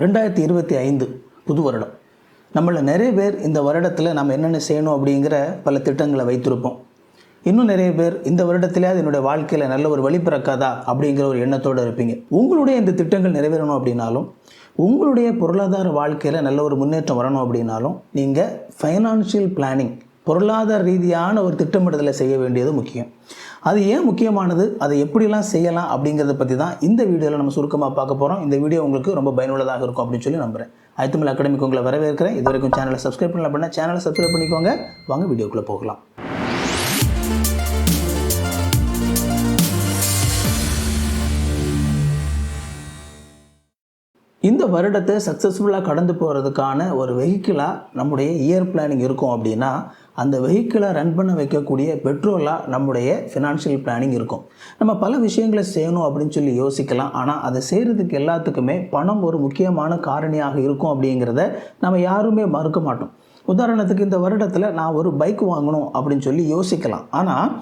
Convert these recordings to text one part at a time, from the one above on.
ரெண்டாயிரத்தி இருபத்தி ஐந்து புது வருடம். நம்மள நிறைய பேர் இந்த வருடத்தில் நம்ம என்னென்ன செய்யணும் அப்படிங்கிற பல திட்டங்களை வைத்திருப்போம். இன்னும் நிறைய பேர் இந்த வருடத்திலேயாவது என்னுடைய வாழ்க்கையில் நல்ல ஒரு வழி பிறக்காதா அப்படிங்கிற ஒரு எண்ணத்தோடு இருப்பீங்க. உங்களுடைய இந்த திட்டங்கள் நிறைவேறணும் அப்படின்னாலும் உங்களுடைய பொருளாதார வாழ்க்கையில் நல்ல ஒரு முன்னேற்றம் வரணும் அப்படின்னாலும் நீங்கள் ஃபைனான்ஷியல் பிளானிங் பொருளாதார ரீதியான ஒரு திட்டமிடுதலை செய்ய வேண்டியது முக்கியம். அது ஏன் முக்கியமானது? அதை எப்படிலாம் செய்யலாம் அப்படிங்கிறத பற்றி தான் இந்த வீடியோவில் நம்ம சுருக்கமாக பார்க்க போகிறோம் இந்த வீடியோ உங்களுக்கு ரொம்ப பயனுள்ளதாக இருக்கும் அப்படின்னு சொல்லி நம்புகிறேன் அயத்தமிழ் அகாடமிக்கு உங்களை வரவேற்கிறேன். இது வரைக்கும் சேனலை சப்ஸ்கிரைப் பண்ணல அப்படின்னா சேனலை சப்ஸ்கிரைப் பண்ணிக்கோங்க. வாங்க வீடியோக்குள்ளே போகலாம். இந்த வருடத்தை சக்ஸஸ்ஃபுல்லாக கடந்து போகிறதுக்கான ஒரு வெஹிக்கிளாக நம்முடைய இயர் பிளானிங் இருக்கும் அப்படின்னா அந்த வெஹிக்கிளை ரன் பண்ண வைக்கக்கூடிய பெட்ரோலாக நம்முடைய ஃபினான்ஷியல் பிளானிங் இருக்கும். நம்ம பல விஷயங்களை செய்யணும் அப்படின்னு சொல்லி யோசிக்கலாம். ஆனால் அதை செய்கிறதுக்கு எல்லாத்துக்குமே பணம் ஒரு முக்கியமான காரணியாக இருக்கும் அப்படிங்கிறத நம்ம யாருமே மறுக்க மாட்டோம். உதாரணத்துக்கு இந்த வருடத்தில் நான் ஒரு பைக் வாங்கணும் அப்படின்னு சொல்லி யோசிக்கலாம். ஆனால்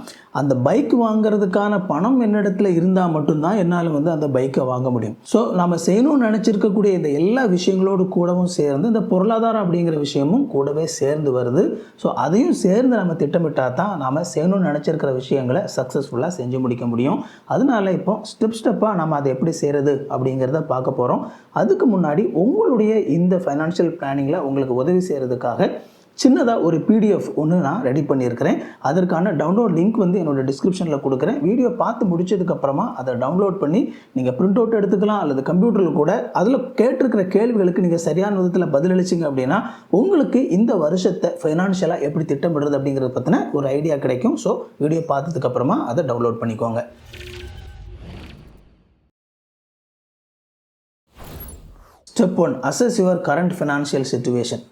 அந்த பைக் வாங்குறதுக்கான பணம் என்னிடத்துல இருந்தால் மட்டும்தான் என்னால் வந்து அந்த பைக்கை வாங்க முடியும். ஸோ நம்ம செய்யணும்னு நினச்சிருக்கக்கூடிய இந்த எல்லா விஷயங்களோடு கூடவும் சேர்ந்து இந்த பொருளாதாரம் அப்படிங்கிற விஷயமும் கூடவே சேர்ந்து வருது. ஸோ அதையும் சேர்ந்து நம்ம திட்டமிட்டால் தான் நாம் செய்யணும்னு நினச்சிருக்கிற விஷயங்களை சக்ஸஸ்ஃபுல்லாக செஞ்சு முடிக்க முடியும். அதனால இப்போ ஸ்டெப் ஸ்டெப்பாக நம்ம அதை எப்படி செய்கிறது அப்படிங்கிறத பார்க்க போகிறோம் அதுக்கு முன்னாடி உங்களுடைய இந்த ஃபைனான்ஷியல் பிளானிங்கில் உங்களுக்கு உதவி செய்கிறதுக்காக சின்னதாக ஒரு பிடிஎஃப் ஒன்று நான் ரெடி பண்ணியிருக்கிறேன். அதற்கான டவுன்லோட் லிங்க் வந்து என்னோட டிஸ்கிரிப்ஷனில் கொடுக்குறேன். வீடியோ பார்த்து முடிச்சதுக்கப்புறமா அதை டவுன்லோட் பண்ணி நீங்கள் பிரிண்ட் அவுட் எடுத்துக்கலாம் அல்லது கம்ப்யூட்டரில் கூட அதில் கேட்டிருக்கிற கேள்விகளுக்கு நீங்கள் சரியான விதத்தில் பதிலளிச்சிங்க அப்படின்னா உங்களுக்கு இந்த வருஷத்தை ஃபைனான்ஷியலாக எப்படி திட்டமிடுறது அப்படிங்கிறத பற்றின ஒரு ஐடியா கிடைக்கும். ஸோ வீடியோ பார்த்ததுக்கப்புறமா அதை டவுன்லோட் பண்ணிக்கோங்க. Step one assess your current financial situation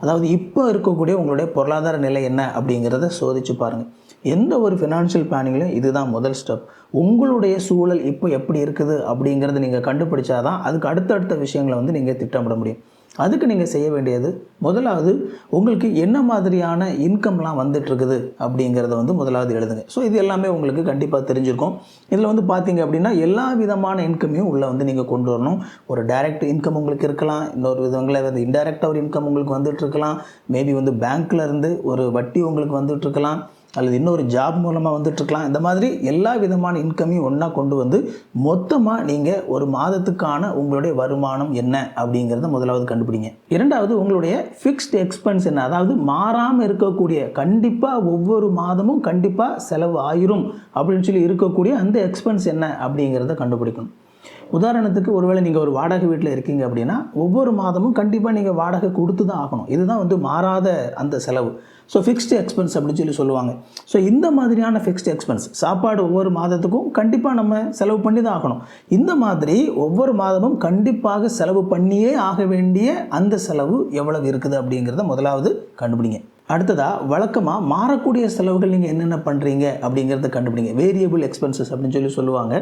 அதாவது இப்போ இருக்கக்கூடிய உங்களுடைய பொருளாதார நிலை என்ன அப்படிங்கிறத சோதிச்சு பாருங்கள் எந்த ஒரு ஃபினான்ஷியல் பிளானிங்லையும் இதுதான் முதல் ஸ்டெப் உங்களுடைய சூழல் இப்போ எப்படி இருக்குது அப்படிங்கிறத நீங்கள் கண்டுபிடிச்சாதான் அதுக்கு அடுத்தடுத்த விஷயங்களை வந்து நீங்கள் திட்டமிட முடியும். அதுக்கு நீங்கள் செய்ய வேண்டியது முதலாவது உங்களுக்கு என்ன மாதிரியான இன்கம்லாம் வந்துட்டுருக்குது அப்படிங்கிறத வந்து முதலாவது எழுதுங்க. ஸோ இது எல்லாமே உங்களுக்கு கண்டிப்பாக தெரிஞ்சிருக்கும். இதில் வந்து பார்த்தீங்க அப்படின்னா எல்லா விதமான இன்கமையும் உள்ளே வந்து நீங்கள் கொண்டு வரணும். ஒரு டைரக்ட் இன்கம் உங்களுக்கு இருக்கலாம் இன்னொரு விதங்களில் வந்து இன்டைரக்டாக ஒரு இன்கம் உங்களுக்கு வந்துட்டுருக்கலாம். மேபி வந்து பேங்க்ல இருந்து ஒரு வட்டி உங்களுக்கு வந்துட்டுருக்கலாம். அல்லது இன்னொரு ஜாப் மூலமாக வந்துட்டுருக்கலாம். இந்த மாதிரி எல்லா விதமான இன்கமையும் ஒன்றா கொண்டு வந்து மொத்தமாக நீங்கள் ஒரு மாதத்துக்கான உங்களுடைய வருமானம் என்ன அப்படிங்கிறத முதலாவது கண்டுபிடிங்க. இரண்டாவது உங்களுடைய ஃபிக்ஸ்ட் எக்ஸ்பென்ஸ் என்ன? அதாவது மாறாமல் இருக்கக்கூடிய கண்டிப்பாக ஒவ்வொரு மாதமும் கண்டிப்பாக செலவு ஆயிரும் அப்படின்னு சொல்லி இருக்கக்கூடிய அந்த எக்ஸ்பென்ஸ் என்ன அப்படிங்கிறத கண்டுபிடிக்கணும். உதாரணத்துக்கு ஒருவேளை நீங்கள் ஒரு வாடகை வீட்டில் இருக்கீங்க அப்படின்னா ஒவ்வொரு மாதமும் கண்டிப்பாக நீங்கள் வாடகை கொடுத்து தான் ஆகணும். இதுதான் வந்து மாறாத அந்த செலவு. ஸோ ஃபிக்ஸ்டு எக்ஸ்பென்ஸ் அப்படின்னு சொல்லி சொல்லுவாங்க. ஸோ இந்த மாதிரியான ஃபிக்ஸ்டு எக்ஸ்பென்ஸ் சாப்பாடு ஒவ்வொரு மாதத்துக்கும் கண்டிப்பாக நம்ம செலவு பண்ணி தான் ஆகணும். இந்த மாதிரி ஒவ்வொரு மாதமும் கண்டிப்பாக செலவு பண்ணியே ஆக வேண்டிய அந்த செலவு எவ்வளவு இருக்குது அப்படிங்கிறத முதலாவது கண்டுபிடிங்க. அடுத்ததாக வழக்கமாக மாறக்கூடிய செலவுகள் நீங்கள் என்னென்ன பண்ணுறீங்க அப்படிங்கிறத கண்டுபிடிங்க. வேரியபிள் எக்ஸ்பென்சஸ் அப்படின்னு சொல்லி சொல்லுவாங்க.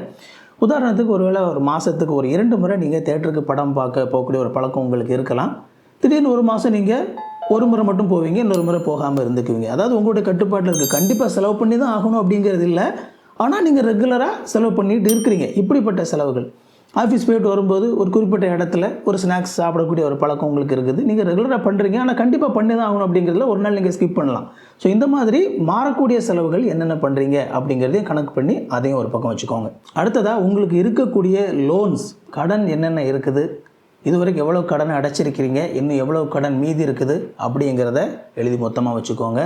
உதாரணத்துக்கு ஒருவேளை ஒரு மாதத்துக்கு ஒரு இரண்டு முறை நீங்கள் தேட்டருக்கு படம் பார்க்க போகக்கூடிய ஒரு பழக்கம் உங்களுக்கு இருக்கலாம். திடீர்னு ஒரு மாதம் நீங்கள் ஒரு முறை மட்டும் போவீங்க இன்னொரு முறை போகாமல் இருந்துக்குவீங்க. அதாவது உங்களுடைய கட்டுப்பாட்டில் இருக்குது கண்டிப்பாக செலவு பண்ணி தான் ஆகணும் அப்படிங்கிறது இல்லை. ஆனால் நீங்கள் ரெகுலராக செலவு பண்ணிட்டு இருக்கிறீங்க. இப்படிப்பட்ட செலவுகள். ஆஃபீஸ் போயிட்டு வரும்போது ஒரு குறிப்பிட்ட இடத்துல ஒரு ஸ்நாக்ஸ் சாப்பிடக்கூடிய ஒரு பழக்கம் உங்களுக்கு இருக்குது. நீங்கள் ரெகுலராக பண்ணுறீங்க ஆனால் கண்டிப்பாக பண்ணி தான் ஆகணும் அப்படிங்கிறதுல ஒரு நாள் நீங்கள் ஸ்கிப் பண்ணலாம். ஸோ இந்த மாதிரி மாறக்கூடிய செலவுகள் என்னென்ன பண்ணுறீங்க அப்படிங்கிறதையும் கணக்கு பண்ணி அதையும் ஒரு பக்கம் வச்சுக்கோங்க. அடுத்ததாக உங்களுக்கு இருக்கக்கூடிய லோன்ஸ் கடன் என்னென்ன இருக்குது? இதுவரைக்கும் எவ்வளோ கடன் அடைச்சிருக்கிறீங்க? இன்னும் எவ்வளோ கடன் மீதி இருக்குது? அப்படிங்கிறத எழுதி மொத்தமாக வச்சுக்கோங்க.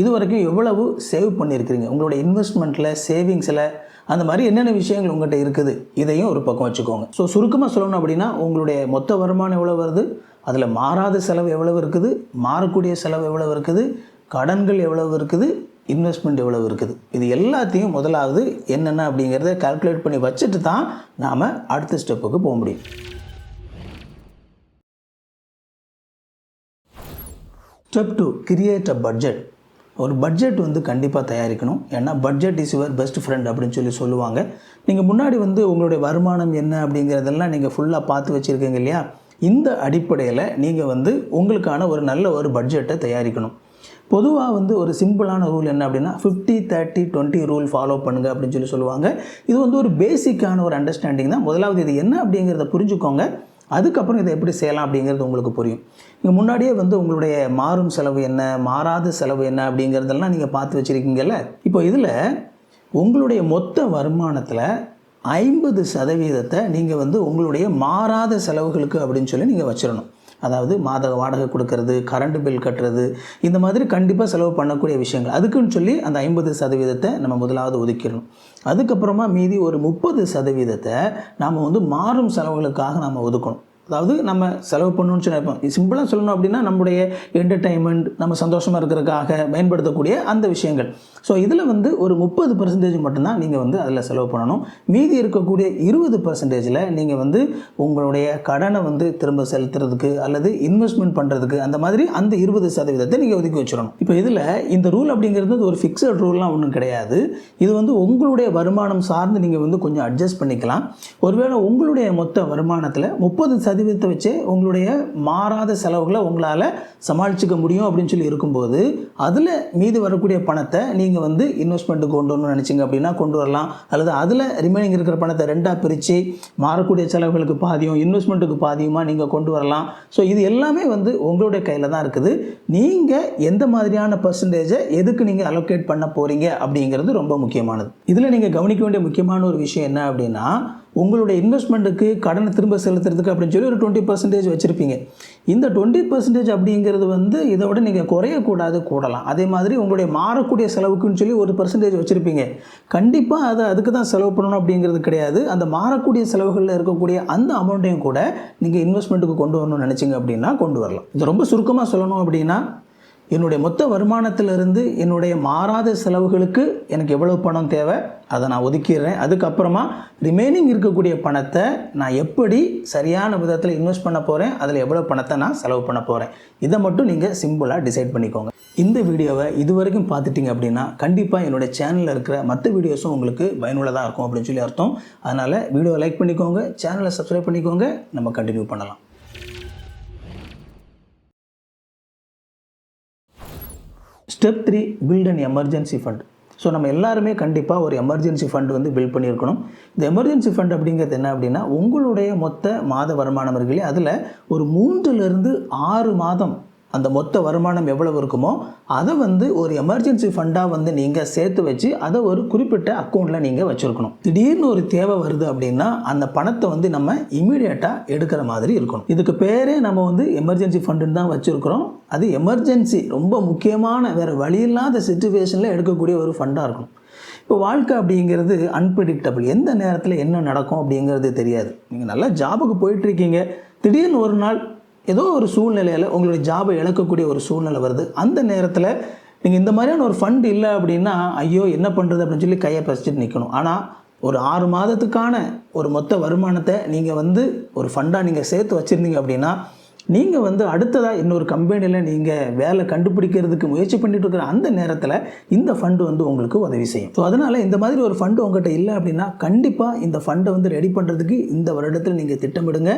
இது வரைக்கும் எவ்வளவு சேவ் பண்ணியிருக்கிறீங்க? உங்களோட இன்வெஸ்ட்மெண்ட்டில் சேவிங்ஸில் அந்த மாதிரி என்னென்ன விஷயங்கள் உங்கள்கிட்ட இருக்குது? இதையும் ஒரு பக்கம் வச்சுக்கோங்க. ஸோ சுருக்கமாக சொல்லணும் அப்படின்னா உங்களுடைய மொத்த வருமானம் எவ்வளோ வருது? அதில் மாறாத செலவு எவ்வளவு இருக்குது? மாறக்கூடிய செலவு எவ்வளவு இருக்குது? கடன்கள் எவ்வளவு இருக்குது? இன்வெஸ்ட்மெண்ட் எவ்வளவு இருக்குது? இது எல்லாத்தையும் முதலாவது என்னென்ன அப்படிங்கிறத கால்குலேட் பண்ணி வச்சுட்டு தான் நாம் அடுத்த ஸ்டெப்புக்கு போக முடியும். Step two create a budget ஒரு பட்ஜெட் வந்து கண்டிப்பாக தயாரிக்கணும். ஏன்னா budget is your best friend அப்படின்னு சொல்லி சொல்லுவாங்க. நீங்கள் முன்னாடி வந்து உங்களுடைய வருமானம் என்ன அப்படிங்கிறதெல்லாம் நீங்கள் ஃபுல்லாக பார்த்து வச்சுருக்கீங்க இல்லையா? இந்த அடிப்படையில் நீங்கள் வந்து உங்களுக்கான ஒரு நல்ல ஒரு பட்ஜெட்டை தயாரிக்கணும். பொதுவாக வந்து ஒரு சிம்பிளான ரூல் என்ன அப்படின்னா fifty thirty twenty rule follow பண்ணுங்க அப்படின்னு சொல்லி சொல்லுவாங்க. இது வந்து ஒரு பேசிக்கான ஒரு அண்டர்ஸ்டாண்டிங் தான். முதலாவது இது என்ன அப்படிங்கிறத புரிஞ்சுக்கோங்க. அதுக்கப்புறம் இதை எப்படி செய்யலாம் அப்படிங்கிறது உங்களுக்கு புரியும். நீங்கள் முன்னாடியே வந்து உங்களுடைய மாறும் செலவு என்ன மாறாத செலவு என்ன அப்படிங்கிறதெல்லாம் நீங்கள் பார்த்து வச்சுருக்கீங்கல்ல? இப்போ இதில் உங்களுடைய மொத்த வருமானத்தில் ஐம்பது சதவீதத்தை நீங்கள் வந்து உங்களுடைய மாறாத செலவுகளுக்கு அப்படின்னு சொல்லி நீங்கள் வச்சிடணும். அதாவது மாத வாடகை கொடுக்கறது கரண்ட் பில் கட்டுறது இந்த மாதிரி கண்டிப்பாக செலவு பண்ணக்கூடிய விஷயங்கள். அதுக்குன்னு சொல்லி அந்த ஐம்பது சதவீதத்தை நம்ம முதலாவது ஒதுக்கிடணும். அதுக்கப்புறமா மீதி ஒரு முப்பது சதவீதத்தை நாம் வந்து மாறும் செலவுகளுக்காக நாம் ஒதுக்கணும். அதாவது நம்ம செலவு பண்ணணும்னு சொல்லி நினைப்போம் சிம்பிளாக சொல்லணும் அப்படின்னா நம்முடைய என்டர்டைன்மெண்ட் நம்ம சந்தோஷமாக இருக்கிறதுக்காக பயன்படுத்தக்கூடிய அந்த விஷயங்கள். ஸோ இதில் வந்து ஒரு முப்பது பர்சன்டேஜ் மட்டும்தான் நீங்கள் வந்து அதில் செலவு பண்ணணும். மீதி இருக்கக்கூடிய இருபது பர்சன்டேஜில் நீங்கள் வந்து உங்களுடைய கடனை வந்து திரும்ப செலுத்துறதுக்கு அல்லது இன்வெஸ்ட்மெண்ட் பண்ணுறதுக்கு அந்த மாதிரி அந்த இருபது சதவீதத்தை நீங்கள் ஒதுக்கி வச்சிடணும். இப்போ இதில் இந்த ரூல் அப்படிங்கிறது ஒரு ஃபிக்ஸட் ரூல்லாம் ஒன்றும் கிடையாது. இது வந்து உங்களுடைய வருமானம் சார்ந்து நீங்கள் வந்து கொஞ்சம் அட்ஜஸ்ட் பண்ணிக்கலாம். ஒருவேளை உங்களுடைய மொத்த வருமானத்தில் முப்பது சதவீதத்தை வச்சே உங்களுடைய மாறாத செலவுகளை உங்களால் சமாளிச்சுக்க முடியும் அப்படின்னு சொல்லி இருக்கும்போது அதில் மீது வரக்கூடிய பணத்தை நீங்கள் வந்து இன்வெஸ்ட்மெண்ட்டுக்கு கொண்டு வரணும்னு நினச்சிங்க அப்படின்னா கொண்டு வரலாம். அல்லது அதில் ரிமைனிங் இருக்கிற பணத்தை ரெண்டாக பிரித்து மாறக்கூடிய செலவுகளுக்கு பாதியும் இன்வெஸ்ட்மெண்ட்டுக்கு பாதியுமாக நீங்கள் கொண்டு வரலாம். ஸோ இது எல்லாமே வந்து உங்களுடைய கையில் தான் இருக்குது. நீங்கள் எந்த மாதிரியான பர்சன்டேஜை எதுக்கு நீங்கள் அலோகேட் பண்ண போகிறீங்க அப்படிங்கிறது ரொம்ப முக்கியமானது. இதில் நீங்கள் கவனிக்க வேண்டிய முக்கியமான ஒரு விஷயம் என்ன அப்படின்னா உங்களுடைய இன்வெஸ்ட்மெண்ட்டுக்கு கடனை திரும்ப செலுத்துறதுக்கு அப்படின்னு சொல்லி ஒரு டுவெண்ட்டி பர்சன்டேஜ் வச்சுருப்பீங்க. இந்த டுவெண்ட்டி பர்சன்டேஜ் அப்படிங்கிறது வந்து இதை விட நீங்கள் குறையக்கூடாது கூடலாம். அதே மாதிரி உங்களுடைய மாறக்கூடிய செலவுக்குன்னு சொல்லி ஒரு பர்சன்டேஜ் வச்சுருப்பீங்க. கண்டிப்பாக அதை அதுக்கு தான் செலவு பண்ணணும் அப்படிங்கிறது கிடையாது. அந்த மாறக்கூடிய செலவுகளில் இருக்கக்கூடிய அந்த அமௌண்ட்டையும் கூட நீங்கள் இன்வெஸ்ட்மெண்ட்டுக்கு கொண்டு வரணும்னு நினச்சிங்க அப்படின்னா கொண்டு வரலாம். இது ரொம்ப சுருக்கமாக சொல்லணும் அப்படின்னா என்னுடைய மொத்த வருமானத்திலிருந்து என்னுடைய மாறாத செலவுகளுக்கு எனக்கு எவ்வளவு பணம் தேவை? அதை நான் ஒதுக்கிடுறேன். அதுக்கப்புறமா ரிமைனிங் இருக்கக்கூடிய பணத்தை நான் எப்படி சரியான விதத்தில் இன்வெஸ்ட் பண்ண போகிறேன் அதில் எவ்வளோ பணத்தை நான் செலவு பண்ண போகிறேன் இதை மட்டும் நீங்கள் சிம்பிளாக டிசைட் பண்ணிக்கோங்க. இந்த வீடியோவை இது வரைக்கும் பார்த்துட்டிங்க அப்படின்னா கண்டிப்பாக என்னுடைய சேனலில் இருக்கிற மற்ற வீடியோஸும் உங்களுக்கு பயனுள்ளதாக இருக்கும் அப்படின்னு சொல்லி அர்த்தம். அதனால் வீடியோவை லைக் பண்ணிக்கோங்க. சேனலை சப்ஸ்கிரைப் பண்ணிக்கோங்க. நம்ம கண்டினியூ பண்ணலாம். Step three build and emergency fund so நம்ம எல்லாருமே கண்டிப்பாக ஒரு எமர்ஜென்சி ஃபண்ட் வந்து பில்ட் பண்ணியிருக்கணும். இந்த எமர்ஜென்சி ஃபண்ட் அப்படிங்கிறது என்ன அப்படின்னா உங்களுடைய மொத்த மாத வருமானம் இருக்குல்லையே அதில் ஒரு மூன்றுலேருந்து ஆறு மாதம் அந்த மொத்த வருமானம் எவ்வளவு இருக்குமோ அதை வந்து ஒரு எமர்ஜென்சி ஃபண்டாக வந்து நீங்கள் சேர்த்து வச்சு அதை ஒரு குறிப்பிட்ட அக்கௌண்ட்டில் நீங்கள் வச்சுருக்கணும். திடீர்னு ஒரு தேவை வருது அப்படின்னா அந்த பணத்தை வந்து நம்ம இமீடியட்டாக எடுக்கிற மாதிரி இருக்கணும். இதுக்கு பேரே நம்ம வந்து எமர்ஜென்சி ஃபண்டுன்னு தான் வச்சுருக்கிறோம். அது எமர்ஜென்சி ரொம்ப முக்கியமான வேறு வழி இல்லாத சுச்சுவேஷனில் எடுக்கக்கூடிய ஒரு ஃபண்டாக இருக்கணும். இப்போ வாழ்க்கை அப்படிங்கிறது அன்பிரிடிக்டபிள் எந்த நேரத்தில் என்ன நடக்கும் அப்படிங்கிறது தெரியாது. நீங்கள் நல்லா ஜாபுக்கு போயிட்டுருக்கீங்க திடீர்னு ஒரு நாள் ஏதோ ஒரு சூழ்நிலையில் உங்களுடைய ஜாபை இழக்கக்கூடிய ஒரு சூழ்நிலை வருது. அந்த நேரத்தில் நீங்கள் இந்த மாதிரியான ஒரு ஃபண்ட் இல்லை அப்படின்னா ஐயோ என்ன பண்ணுறது அப்படின்னு சொல்லி கையை பசிச்சுட்டு நிற்கணும் ஆனால் ஒரு ஆறு மாதத்துக்கான ஒரு மொத்த வருமானத்தை நீங்கள் வந்து ஒரு ஃபண்டாக நீங்கள் சேர்த்து வச்சுருந்தீங்க அப்படின்னா நீங்கள் வந்து அடுத்ததாக இன்னொரு கம்பெனியில் நீங்கள் வேலை கண்டுபிடிக்கிறதுக்கு முயற்சி பண்ணிட்டு இருக்கிற அந்த நேரத்தில் இந்த ஃபண்டு வந்து உங்களுக்கு உதவி செய்யும். ஸோ அதனால் இந்த மாதிரி ஒரு ஃபண்டு உங்கள்கிட்ட இல்லை அப்படின்னா கண்டிப்பாக இந்த ஃபண்டை வந்து ரெடி பண்ணுறதுக்கு இந்த வருடத்தில் நீங்கள் திட்டமிடுங்க.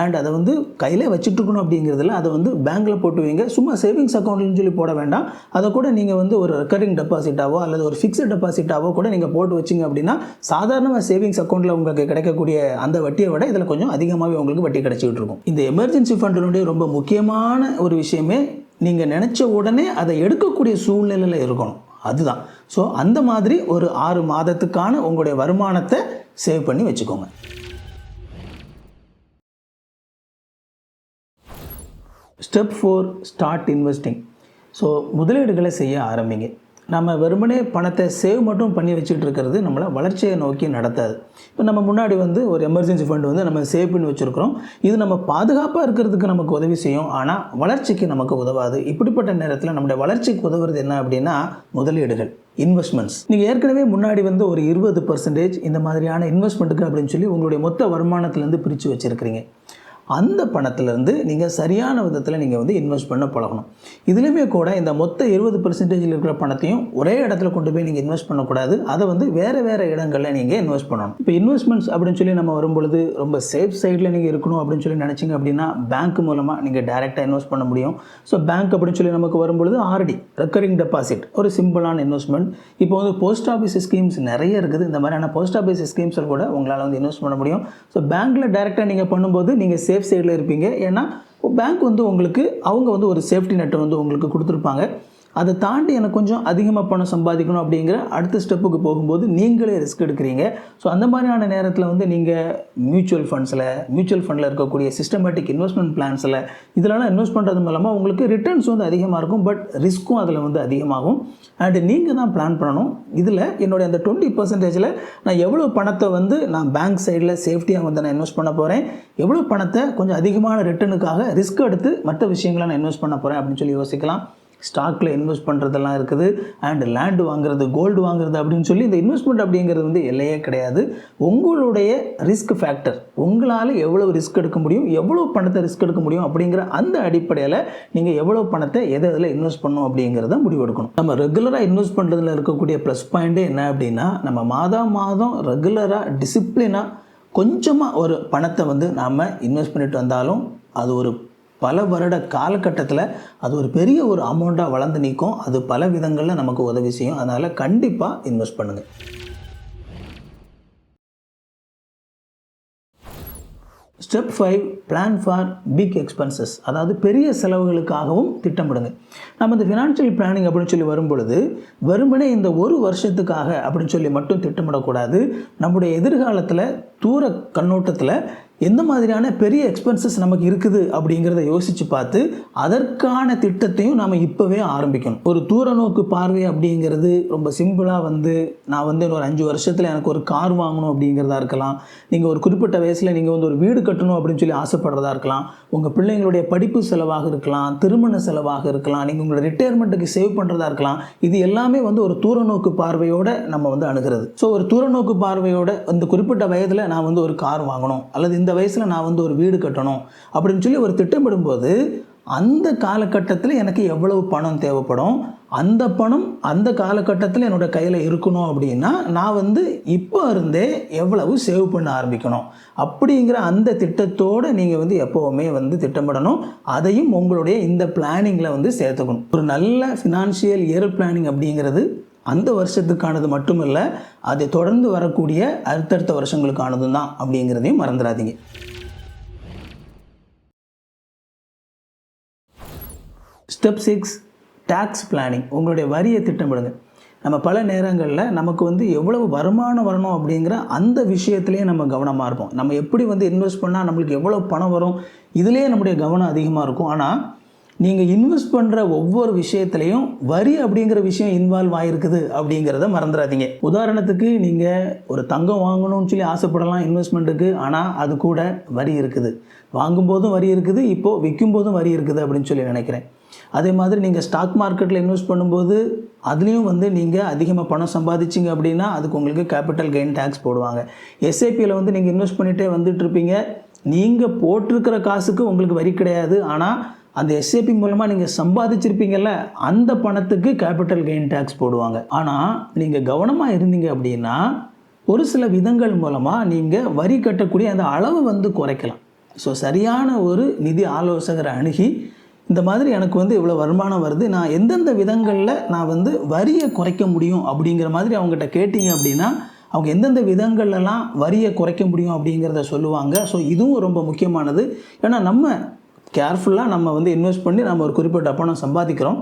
அண்ட் அதை வந்து கையில் வச்சுட்டு இருக்கணும் அப்படிங்கிறதுல அதை வந்து பேங்க்கில் போட்டு வைங்க. சும்மா சேவிங்ஸ் அக்கௌண்ட்னு சொல்லி போட வேண்டாம். அதை கூட நீங்கள் வந்து ஒரு ரெக்கரிங் டெபாசிட்டாவோ அல்லது ஒரு ஃபிக்ஸ்டு டெபாசிட்டாவோ கூட நீங்கள் போட்டு வச்சிங்க அப்படின்னா சாதாரணமாக சேவிங்ஸ் அக்கௌண்ட்டில் உங்களுக்கு கிடைக்கக்கூடிய அந்த வட்டியை விட இதில் கொஞ்சம் அதிகமாகவே உங்களுக்கு வட்டி கிடச்சிக்கிட்டு இருக்கும். இந்த எமர்ஜென்சி உங்களுடைய ரொம்ப முக்கியமான ஒரு விஷயமே நீங்கள் நினச்ச உடனே அதை எடுக்கக்கூடிய சூழ்நிலையில் இருக்கணும். அதுதான். ஸோ அந்த மாதிரி ஒரு ஆறு மாதத்துக்கான உங்களுடைய வருமானத்தை சேவ் பண்ணி வச்சுக்கோங்க. Step four start investing so முதலீடுகளை செய்ய ஆரம்பிங்க. நம்ம வெறுமனே பணத்தை சேவ் மட்டும் பண்ணி வச்சுட்டு இருக்கிறது நம்மளை வளர்ச்சியை நோக்கி நடத்தாது. இப்போ நம்ம முன்னாடி வந்து ஒரு எமர்ஜென்சி ஃபண்ட் வந்து நம்ம சேவ் பண்ணி வச்சுருக்கிறோம். இது நம்ம பாதுகாப்பாக இருக்கிறதுக்கு நமக்கு உதவி செய்யும். ஆனால் வளர்ச்சிக்கு நமக்கு உதவாது. இப்படிப்பட்ட நேரத்தில் நம்முடைய வளர்ச்சிக்கு உதவுறது என்ன அப்படின்னா முதலீடுகள் இன்வெஸ்ட்மெண்ட்ஸ் நீங்கள் ஏற்கனவே முன்னாடி வந்து ஒரு இருபது பர்சன்டேஜ் இந்த மாதிரியான இன்வெஸ்ட்மெண்ட்டுக்கு அப்படின்னு சொல்லி உங்களுடைய மொத்த வருமானத்துலேருந்து பிரித்து வச்சுருக்கிறீங்க. அந்த பணத்திலேருந்து நீங்கள் சரியான விதத்தில் நீங்கள் வந்து இன்வெஸ்ட் பண்ண பழகணும். இதுலேயுமே கூட இந்த மொத்த இருபது பர்சன்டேஜில் இருக்கிற பணத்தையும் ஒரே இடத்துல கொண்டு போய் நீங்கள் இன்வெஸ்ட் பண்ணக்கூடாது. அதை வந்து வேறு வேறு இடங்களில் நீங்கள் இன்வெஸ்ட் பண்ணணும். இப்போ இன்வெஸ்ட்மெண்ட்ஸ் அப்படின்னு சொல்லி நம்ம வரும்பொழுது ரொம்ப சேஃப் சைடில் நீங்கள் இருக்கணும் அப்படின்னு சொல்லி நினச்சிங்க அப்படின்னா பேங்க் மூலமாக நீங்கள் டேரெக்டாக இன்வெஸ்ட் பண்ண முடியும். ஸோ பேங்க் அப்படின்னு சொல்லி நமக்கு வரும்பொழுது ஆர்டி ரெக்கரிங் டெபாசிட் ஒரு சிம்பிளான இன்வெஸ்ட்மெண்ட் இப்போ வந்து போஸ்ட் ஆஃபீஸ் ஸ்கீம்ஸ் நிறைய இருக்குது. இந்த மாதிரியான போஸ்ட் ஆஃபீஸ் ஸ்கீம்ஸில் கூட உங்களால் வந்து இன்வெஸ்ட் பண்ண முடியும். ஸோ பேங்க்கில் டேரெக்டாக நீங்கள் பண்ணும்போது நீங்கள் சேஃப் சைடில் இருப்பீங்க. ஏன்னா பேங்க் வந்து உங்களுக்கு அவங்க வந்து ஒரு சேஃப்டி நெட்டை வந்து உங்களுக்கு கொடுத்துருப்பாங்க. அதை தாண்டி எனக்கு கொஞ்சம் அதிகமாக பணம் சம்பாதிக்கணும் அப்படிங்கிற அடுத்த ஸ்டெப்புக்கு போகும்போது நீங்களே ரிஸ்க் எடுக்கிறீங்க. ஸோ அந்த மாதிரியான நேரத்தில் வந்து நீங்கள் மியூச்சுவல் ஃபண்ட்ஸில் மியூச்சுவல் ஃபண்டில் இருக்கக்கூடிய சிஸ்டமேட்டிக் இன்வெஸ்ட்மெண்ட் பிளான்ஸில் இதிலலாம் இன்வெஸ்ட் பண்ணுறது மூலமாக உங்களுக்கு ரிட்டர்ன்ஸ் வந்து அதிகமாக இருக்கும் பட் ரிஸ்க்கும் அதில் வந்து அதிகமாகும். அண்டு நீங்கள் தான் பிளான் பண்ணணும். இதில் என்னுடைய அந்த டுவெண்ட்டி பர்சன்டேஜில் நான் எவ்வளோ பணத்தை வந்து நான் பேங்க் சைடில் சேஃப்டியாக வந்து நான் இன்வெஸ்ட் பண்ண போகிறேன் எவ்வளோ பணத்தை கொஞ்சம் அதிகமான ரிட்டர்னுக்காக ரிஸ்க் எடுத்து மற்ற விஷயங்களை நான் இன்வெஸ்ட் பண்ண போகிறேன் அப்படின்னு சொல்லி யோசிக்கலாம். ஸ்டாக்கில் இன்வெஸ்ட் பண்ணுறதெல்லாம் இருக்குது. அண்ட் லேண்டு வாங்குறது கோல்டு வாங்குறது அப்படின்னு சொல்லி இந்த இன்வெஸ்ட்மெண்ட் அப்படிங்கிறது வந்து எல்லையே கிடையாது. உங்களுடைய ரிஸ்க் ஃபேக்டர் உங்களால் எவ்வளோ ரிஸ்க் எடுக்க முடியும் எவ்வளோ பணத்தை ரிஸ்க் எடுக்க முடியும் அப்படிங்கிற அந்த அடிப்படையில் நீங்கள் எவ்வளோ பணத்தை எதை எதில் இன்வெஸ்ட் பண்ணணும் அப்படிங்கிறத முடிவெடுக்கணும் நம்ம ரெகுலராக இன்வெஸ்ட் பண்ணுறதுல இருக்கக்கூடிய ப்ளஸ் பாயிண்ட்டே என்ன அப்படின்னா நம்ம மாதம் மாதம் ரெகுலராக டிசிப்ளினாக கொஞ்சமாக ஒரு பணத்தை வந்து நாம் இன்வெஸ்ட் பண்ணிட்டு வந்தாலும் அது ஒரு பல வருட காலகட்டத்தில் அது ஒரு பெரிய ஒரு அமௌண்ட்டாக வளர்ந்து நிற்கும் அது பல விதங்களில் நமக்கு உதவி செய்யும். அதனால் கண்டிப்பாக இன்வெஸ்ட் பண்ணுங்கள் step five plan for big expenses அதாவது பெரிய செலவுகளுக்காகவும் திட்டமிடுங்க. நம்ம இந்த ஃபினான்ஷியல் பிளானிங் அப்படின்னு சொல்லி வரும்பொழுது வெறுமனே இந்த ஒரு வருஷத்துக்காக அப்படின்னு சொல்லி மட்டும் திட்டமிடக்கூடாது. நம்முடைய எதிர்காலத்தில் தூர கண்ணோட்டத்தில் எந்த மாதிரியான பெரிய எக்ஸ்பென்சஸ் நமக்கு இருக்குது அப்படிங்கிறத யோசித்து பார்த்து அதற்கான திட்டத்தையும் நாம் இப்போவே ஆரம்பிக்கணும். ஒரு தூர நோக்கு பார்வை அப்படிங்கிறது ரொம்ப சிம்பிளாக வந்து நான் வந்து ஒரு அஞ்சு வருஷத்தில் எனக்கு ஒரு கார் வாங்கணும் அப்படிங்கிறதா இருக்கலாம். நீங்கள் ஒரு குறிப்பிட்ட வயசில் நீங்கள் வந்து ஒரு வீடு கட்டணும் அப்படின்னு சொல்லி ஆசைப்படுறதா இருக்கலாம். உங்கள் பிள்ளைங்களுடைய படிப்பு செலவாக இருக்கலாம் திருமண செலவாக இருக்கலாம் நீங்கள் உங்களோட ரிட்டையர்மெண்ட்டுக்கு சேவ் பண்ணுறதா இருக்கலாம். இது எல்லாமே வந்து ஒரு தூர நோக்கு பார்வையோடு நம்ம வந்து அணுகிறது. ஸோ ஒரு தூர நோக்கு பார்வையோட இந்த குறிப்பிட்ட வயதில் நான் வந்து ஒரு கார் வாங்கணும். அல்லது இந்த வயசில் நான் வந்து ஒரு வீடு கட்டணும் அப்படின்னு சொல்லி ஒரு திட்டமிடும்போது அந்த காலகட்டத்தில் எனக்கு எவ்வளவு பணம் தேவைப்படும்? அந்த பணம் அந்த காலகட்டத்தில் என்னோட கையில் இருக்கணும் அப்படின்னா நான் வந்து இப்போ இருந்தே எவ்வளவு சேவ் பண்ண ஆரம்பிக்கணும்? அப்படிங்கிற அந்த திட்டத்தோடு நீங்கள் வந்து எப்போவுமே வந்து திட்டமிடணும். அதையும் உங்களுடைய இந்த பிளானிங்கில் வந்து சேர்த்துக்கணும். ஒரு நல்ல ஃபினான்ஷியல் இயர் பிளானிங் அப்படிங்கிறது அந்த வருஷத்துக்கானது மட்டுமல்ல அதை தொடர்ந்து வரக்கூடிய அடுத்தடுத்த வருஷங்களுக்கானதும் தான் அப்படிங்கிறதையும் மறந்துடாதீங்க. ஸ்டெப் சிக்ஸ் டேக்ஸ் பிளானிங் உங்களுடைய வரியை திட்டமிடுங்க. நம்ம பல நேரங்களில் நமக்கு வந்து எவ்வளவு வருமானம் வரணும் அப்படிங்கிற அந்த விஷயத்துலேயே நம்ம கவனமாக இருப்போம். நம்ம எப்படி வந்து இன்வெஸ்ட் பண்ணால் நம்மளுக்கு எவ்வளோ பணம் வரும்? இதுலேயே நம்முடைய கவனம் அதிகமாக இருக்கும். ஆனால் நீங்கள் இன்வெஸ்ட் பண்ணுற ஒவ்வொரு விஷயத்துலையும் வரி அப்படிங்கிற விஷயம் இன்வால்வ் ஆகிருக்குது அப்படிங்கிறத மறந்துடாதீங்க. உதாரணத்துக்கு நீங்கள் ஒரு தங்கம் வாங்கணும்னு சொல்லி ஆசைப்படலாம் இன்வெஸ்ட்மெண்ட்டுக்கு ஆனால் அது கூட வரி இருக்குது. வாங்கும்போதும் வரி இருக்குது இப்போது விற்கும் போதும் வரி இருக்குது அப்படின்னு சொல்லி நினைக்கிறேன். அதே மாதிரி நீங்கள் ஸ்டாக் மார்க்கெட்டில் இன்வெஸ்ட் பண்ணும்போது அதுலேயும் வந்து நீங்கள் அதிகமாக பணம் சம்பாதிச்சிங்க அப்படின்னா அதுக்கு உங்களுக்கு கேபிட்டல் கெயின் டேக்ஸ் போடுவாங்க. எஸ்ஐபியில் வந்து நீங்கள் இன்வெஸ்ட் பண்ணிகிட்டே வந்துட்டு இருப்பீங்க. நீங்கள் போட்டிருக்கிற காசுக்கு உங்களுக்கு வரி கிடையாது. ஆனால் அந்த எஸ்ஏபி மூலமாக நீங்கள் சம்பாதிச்சிருப்பீங்கல்ல அந்த பணத்துக்கு கேபிட்டல் கெயின் டேக்ஸ் போடுவாங்க. ஆனால் நீங்கள் கவனமாக இருந்தீங்க அப்படின்னா ஒரு சில விதங்கள் மூலமாக நீங்கள் வரி கட்டக்கூடிய அந்த அளவு வந்து குறைக்கலாம். ஸோ சரியான ஒரு நிதி ஆலோசகரை அணுகி இந்த மாதிரி எனக்கு வந்து இவ்வளோ வருமானம் வருது நான் எந்தெந்த விதங்களில் நான் வந்து வரியை குறைக்க முடியும் அப்படிங்கிற மாதிரி அவங்ககிட்ட கேட்டிங்க அப்படின்னா அவங்க எந்தெந்த விதங்கள்லாம் வரியை குறைக்க முடியும் அப்படிங்கிறத சொல்லுவாங்க. ஸோ இதுவும் ரொம்ப முக்கியமானது. ஏன்னா நம்ம கேர்ஃபுல்லாக நம்ம வந்து இன்வெஸ்ட் பண்ணி நம்ம ஒரு குறிப்பிட்ட பணம் சம்பாதிக்கிறோம்.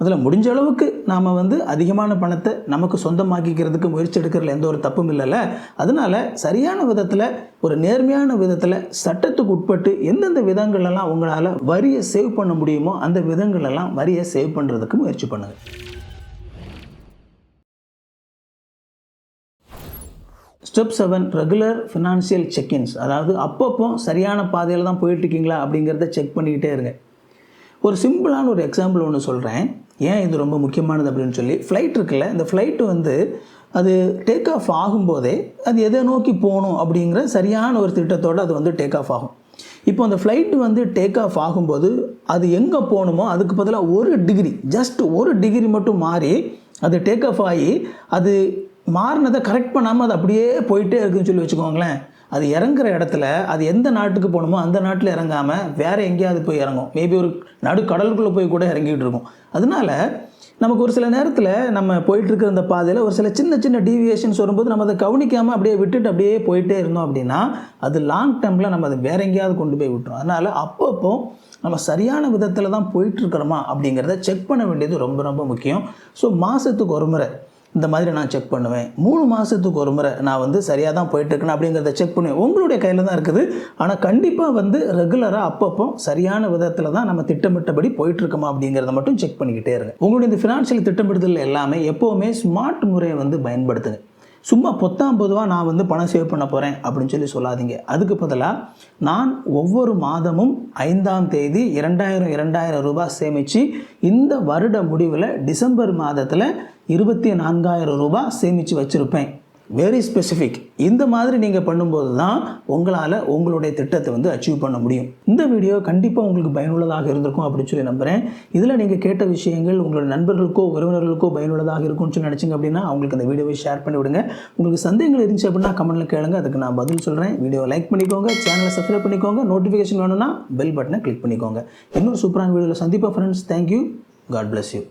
அதில் முடிஞ்ச அளவுக்கு நாம் வந்து அதிகமான பணத்தை நமக்கு சொந்தமாக்கிக்கிறதுக்கு முயற்சி எடுக்கிறதுல எந்த ஒரு தப்பும் இல்லைல்ல. அதனால் சரியான விதத்தில் ஒரு நேர்மையான விதத்தில் சட்டத்துக்கு உட்பட்டு எந்தெந்த விதங்களெல்லாம் உங்களால் வரியை சேவ் பண்ண முடியுமோ அந்த விதங்களெல்லாம் வரியை சேவ் பண்ணுறதுக்கு முயற்சி பண்ணுங்கள் step seven regular financial check ins அதாவது அப்பப்போ சரியான பாதையில் தான் போயிட்டுருக்கீங்களா அப்படிங்கிறத செக் பண்ணிக்கிட்டே இருங்க. ஒரு சிம்பிளான ஒரு எக்ஸாம்பிள் ஒன்று சொல்கிறேன் ஏன் இது ரொம்ப முக்கியமானது அப்படின்னு சொல்லி. ஃப்ளைட் இருக்குல்ல இந்த ஃப்ளைட்டு வந்து அது டேக் ஆஃப் ஆகும்போதே அது எதை நோக்கி போகணும் அப்படிங்கிற சரியான ஒரு திட்டத்தோடு அது வந்து டேக் ஆஃப் ஆகும். இப்போ அந்த ஃப்ளைட்டு வந்து டேக் ஆஃப் ஆகும்போது அது எங்கே போகணுமோ அதுக்கு பதிலாக ஒரு டிகிரி ஜஸ்ட் ஒரு டிகிரி மட்டும் மாறி அது டேக் ஆஃப் ஆகி அது மாறினதை கரெக்ட் பண்ணாமல் அது அப்படியே போயிட்டே இருக்குன்னு சொல்லி வச்சுக்கோங்களேன். அது இறங்குற இடத்துல அது எந்த நாட்டுக்கு போகணுமோ அந்த நாட்டில் இறங்காமல் வேறு எங்கேயாவது போய் இறங்கும். மேபி ஒரு நடு கடலுக்குள்ளே போய் கூட இறங்கிட்டு இருக்கும். அதனால நமக்கு ஒரு சில நேரத்தில் நம்ம போயிட்டுருக்கிற அந்த பாதையில் ஒரு சில சின்ன சின்ன டீவியேஷன்ஸ் வரும்போது நம்ம அதை கவனிக்காமல் அப்படியே விட்டுட்டு அப்படியே போயிட்டே இருந்தோம் அப்படின்னா அது லாங் டேர்மில் நம்ம அதை வேற எங்கேயாவது கொண்டு போய் விட்டுரும். அதனால் அப்பப்போ நம்ம சரியான விதத்தில் தான் போயிட்டுருக்கிறோமா அப்படிங்கிறத செக் பண்ண வேண்டியது ரொம்ப ரொம்ப முக்கியம். ஸோ மாதத்துக்கு ஒரு முறை இந்த மாதிரி நான் செக் பண்ணுவேன். மூணு மாதத்துக்கு ஒரு முறை நான் வந்து சரியாக தான் போயிட்டுருக்கேன் அப்படிங்கிறத செக் பண்ணுவேன் உங்களுடைய கையில் தான் இருக்குது. ஆனால் கண்டிப்பாக வந்து ரெகுலராக அப்பப்போ சரியான விதத்தில் தான் நம்ம திட்டமிட்டபடி போயிட்டுருக்கோமா அப்படிங்கிறத மட்டும் செக் பண்ணிக்கிட்டே இருங்க. உங்களுடைய இந்த ஃபினான்ஷியல் திட்டமிடுதல் எல்லாமே எப்போவுமே ஸ்மார்ட் முறையை வந்து பயன்படுத்துங்க. சும்மா பொத்தாம் பொதுவாக நான் வந்து பணம் சேவ் பண்ண போகிறேன் அப்படின்னு சொல்லி சொல்லாதீங்க. அதுக்கு பதிலாக நான் ஒவ்வொரு மாதமும் ஐந்தாம் தேதி இரண்டாயிரம் இரண்டாயிரம் ரூபாய் சேமித்து இந்த வருட முடிவில் டிசம்பர் மாதத்தில் இருபத்தி நான்காயிரம் ரூபாய் சேமித்து வச்சுருப்பேன். வெரி ஸ்பெசிஃபிக் இந்த மாதிரி நீங்கள் பண்ணும்போது தான் உங்களால் உங்களுடைய திட்டத்தை வந்து அச்சீவ் பண்ண முடியும். இந்த வீடியோ கண்டிப்பாக உங்களுக்கு பயனுள்ளதாக இருந்திருக்கும் அப்படின்னு சொல்லி நம்புகிறேன் இதில் நீங்கள் கேட்ட விஷயங்கள் உங்களோட நண்பர்களுக்கோ உறவினர்களுக்கோ பயனுள்ளதாக இருக்கும்னு சொல்லி நினச்சிங்க அப்படின்னா அவங்களுக்கு அந்த வீடியோவை ஷேர் பண்ணி விடுங்க. உங்களுக்கு சந்தேகங்கள் இருந்துச்சு அப்படின்னா கமெண்ட்டில் கேளுங்க. அதுக்கு நான் பதில் சொல்கிறேன் வீடியோவை லைக் பண்ணிக்கோங்க. சேனலை சப்ஸ்கிரைப் பண்ணிக்கோங்க. நோட்டிஃபிகேஷன் வேணும்னா பெல் பட்டனை கிளிக் பண்ணிக்கோங்க. இன்னொரு சூப்பரான வீடியோவில் சந்திப்பா friends thank you God bless you